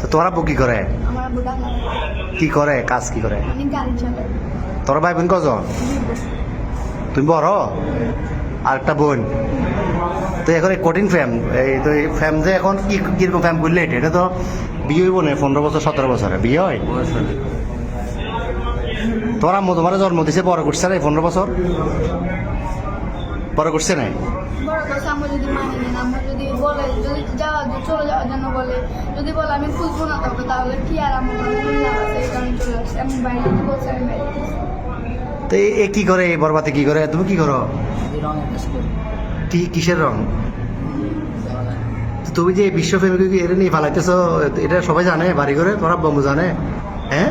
তো তোমার আব্বু কি করে? কি করে? কাজ কি করে? তোর ভাই বোন কজন? তুমি বড়? আর একটা বোন। তো এখন কঠিন ফ্যাম এই তো এই ফ্যাম যে এখন কি কীরকম ফ্যাম করলে এটা? তো বিয়ে হইব না, পনেরো বছর, সতেরো বছরে। বিয়ে হয়। তোমার আম্মু তোমার জন্ম দিছে বড় করছে না এই পনেরো বছর। বড় করছে না বড় কথা আমরা যদি মানি নেন আমরা যদি বলে যদি যাওয়া চলে যাওয়ার জন্য বলে যদি বলে আমি খুঁজবো না তোকে তাহলে কি আর আমার লাভ আছে এই কারণে চলে আসছে। আমি বাইরে বলছি আমি বাইরে তো এ- কি করে এই বরবাতে কি করে? তুমি কি করো? কি কিসের রং? তুমি যে বিশ্ব ফেমিকে এটা নিয়ে ফালাইতেছো এটা সবাই জানে বাড়ি করে তোমার বম্বু জানে হ্যাঁ?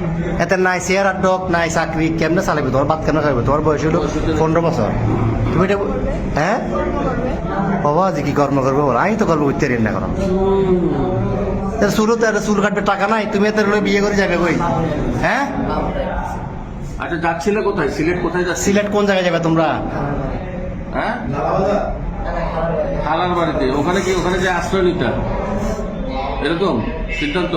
এতে নাই আর ডক নাই চাকরি কেমনে চালাবে তোমার বাদ কেন খাবে তোমার বয়স হলো পনেরো বছর। তুমি এটা হ্যাঁ? বাবা যে কি কর্ম করব বলো? আমি তো কর্ম করতে পারি না করো চুলও তো একটা চুল কাটবে টাকা নাই তুমি এত লোক বিয়ে করে যাবে কই? হ্যাঁ? আচ্ছা যাচ্ছিলে কোথায়? সিলেট কোথায় যাচ্ছি সিলেট কোন জায়গায় যাবে তোমরা? হ্যাঁ? খালার বাড়িতে। ওখানে কি ওখানে যে আশ্রয় নিতে এরকম? সিদ্ধান্ত?